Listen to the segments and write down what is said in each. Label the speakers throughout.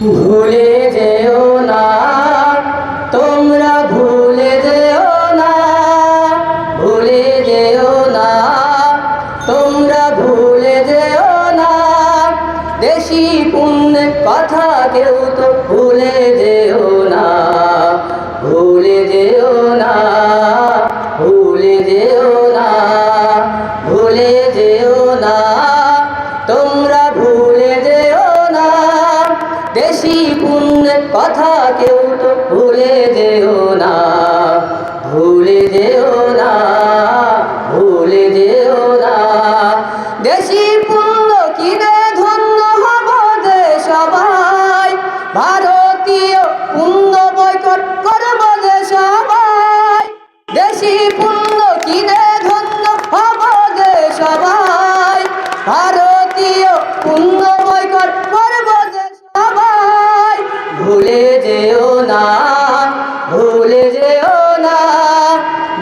Speaker 1: ভুলে যেও না, তোমরা ভুলে যেও না, ভুলে যেও না, তোমরা ভুলে যেও না। দেশি পুণ্যের কথা কেউ তো ভুলে যেও দেশি পুণ্যের কথা কেউ তো ভুলে যেও না। ভুলে যেও না, ভুলে যেও না। দেশি পুণ্য কিনে ধন্য হব যে সবাই। ভারতীয়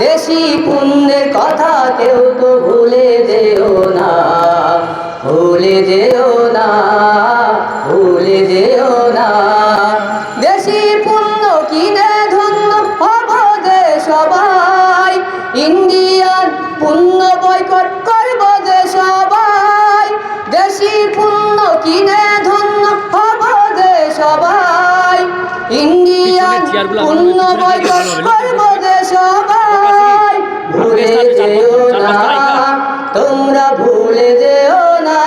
Speaker 1: দেশি পুণ্যের কথা কেউ তো ভুলে যেও না ভুলে যেও না ভুলে যেও না। দেশি পুণ্য কিনে ধন্য হব যে সবাই ইন্ডিয়ান পুণ্য বয়কট করব যে সবাই। দেশি পুণ্য কিনে ধন্য হব যে সবাই ইন্ডিয়ান পুণ্য বয়কট করব যে সবাই। যেও না তোমরা ভুলে যেও না।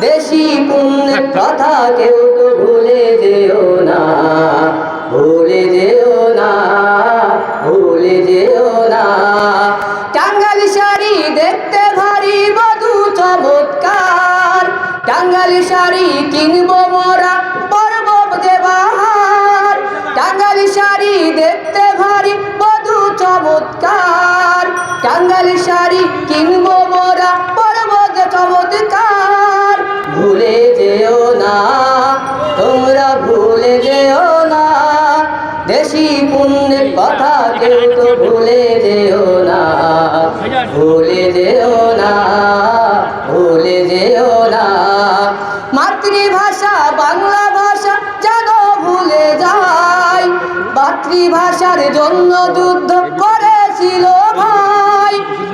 Speaker 1: দেশি পুণ্যের কথা কেউ তো ভুলে যেও না। ভুলে যেও না ভুলে যেও না। টাঙ্গালি শাড়ি দেখতে ভারী বধু চমৎকার। টাঙ্গালি শাড়ি কিনবো মোরা পর্ব দেবাহার টাঙ্গালি শাড়ি দেখতে কিনবো মোরা পর্ব চমৎকার। ভুলে যেও না, তোমরা ভুলে যেও না। দেশি পুণ্যের কথা কেউ তো ভুলে যেও না। ভুলে যেও না, ভুলে যেও না। মাতৃভাষা, বাংলা ভাষা যেন ভুলে যায়। মাতৃভাষার জন্য যুদ্ধ করেছিল ভাই।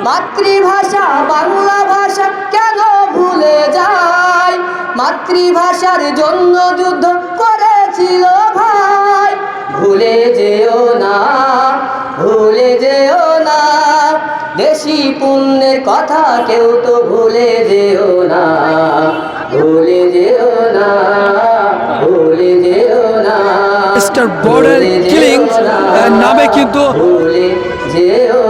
Speaker 1: মাতৃভাষা বাংলা ভাষা কেন ভুলে যায়? মাতৃভাষার জন্য যুদ্ধ করেছিল ভাই। ভুলে যেও না ভুলে যেও না। দেশি পুণ্যের কথা কেউ তো ভুলে যেও না। ভুলে যেও না ভুলে যেও না। না,
Speaker 2: আহ, নামে কিন্তু
Speaker 1: ভুলে যেও